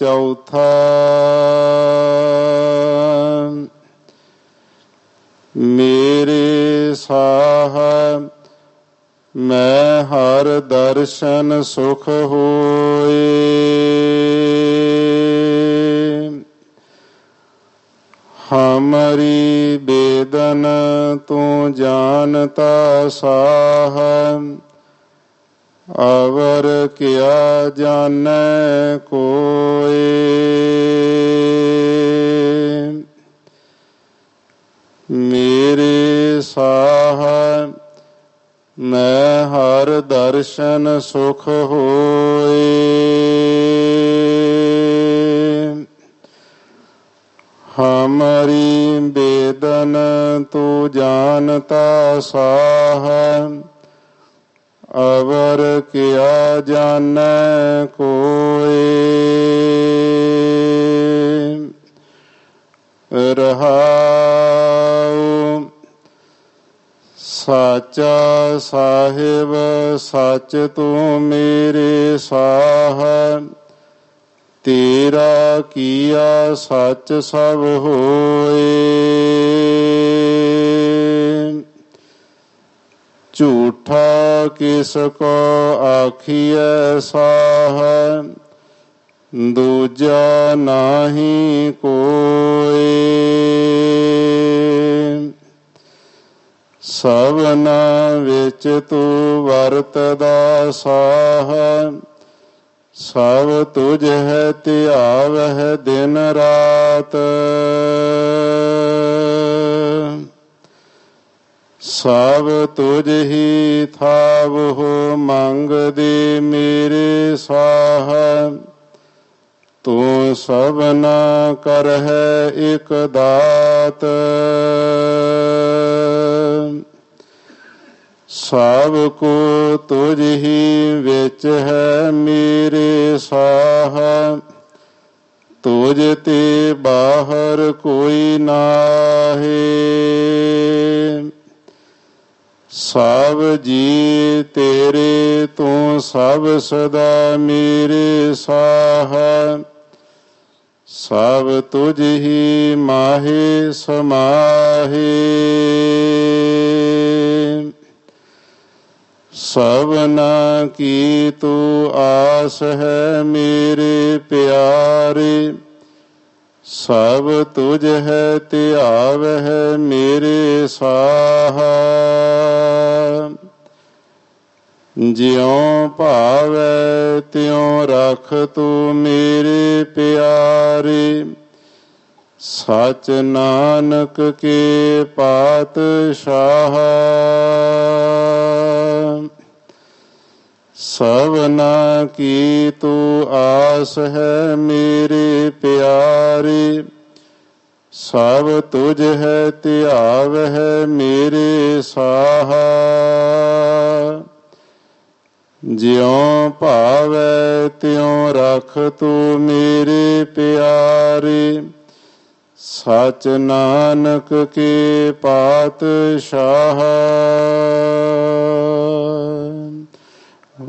ਚੌਥਾ ਮੇਰੇ ਸਾਹ ਮੈਂ ਹਰ ਦਰਸ਼ਨ ਸੁਖ ਹੋਏ ਹਮਰੀ ਬੇਦਨ ਤੂੰ ਜਾਣਤਾ ਸਾਹ ਅਵਰ ਕਿਆ ਜਾਣੈ ਕੋਏ? ਮੇਰੇ ਸਾਹ ਮੈਂ ਹਰ ਦਰਸ਼ਨ ਸੁਖ ਹੋਏ। ਹਮਰੀ ਬੇਦਨ ਤੂੰ ਜਾਣਤਾ ਸਾਹ ਅਵਰ ਕਿਆ ਜਾਣੈ ਕੋਏ? ਰਹਾਉ ਸਾਚਾ ਸਾਹਿਬ, ਸੱਚ ਤੂੰ ਮੇਰੇ ਸਾਹ। ਤੇਰਾ ਕੀਆ ਸੱਚ ਸਭ ਹੋਏ। ਝੂਠਾ ਕਿਸ ਕੋ ਆਖੀਐ ਸਾਹ? ਦੂਜਾ ਨਾਹੀ ਕੋਏ। ਸਭਨਾ ਵਿੱਚ ਤੂੰ ਵਰਤਦਾ ਸਾਹ। ਸਭ ਤੁਝ ਹੈ ਧਿਆਵਹਿ ਦਿਨ ਰਾਤ। ਸਭ ਤੁਝ ਹੀ ਥਾਵ ਹੋ ਮੰਗਦੇ ਮੇਰੇ ਸਾਹ। ਤੂੰ ਸਭਨਾ ਕਰ ਹੈ ਇਕ ਦਾਤ। ਸਭ ਕੋ ਤੁਝ ਹੀ ਵਿੱਚ ਹੈ ਮੇਰੇ ਸਾਹ। ਤੁਝ ਤੇ ਬਾਹਰ ਕੋਈ ਨਾਹੀ। ਸਭ ਜੀ ਤੇਰੇ ਤੂੰ ਸਭ ਸਦਾ ਮੇਰੇ ਸਾਹ। ਸਭ ਤੁਝ ਹੀ ਮਾਹੇ ਸਮਾਹੇ। ਸਭਨਾ ਕੀ ਤੂੰ ਆਸ ਹੈ ਮੇਰੇ ਪਿਆਰੇ। ਸਭ ਤੁਝ ਹੈ ਧਿਆਵ ਹੈ ਮੇਰੇ ਸਾਹ। ਜਿਉ ਭਾਵੈ ਤਿਉ ਰਖ ਤੂੰ ਮੇਰੇ ਪਿਆਰੇ। ਸਚ ਨਾਨਕ ਕੇ ਪਾਤਸ਼ਾਹ। ਸਭਨਾ ਕੀ ਤੂੰ ਆਸ ਹੈ ਮੇਰੇ ਪਿਆਰੇ? ਸਭ ਤੁਝ ਹੈ ਧਿਆਵ ਹੈ ਮੇਰੇ ਸਾਹ। ਜਿਉ ਭਾਵੈ ਤਿਉ ਰਖ ਤੂੰ ਮੇਰੇ ਪਿਆਰੇ। ਸਚ ਨਾਨਕ ਕੇ ਪਾਤਸ਼ਾਹ।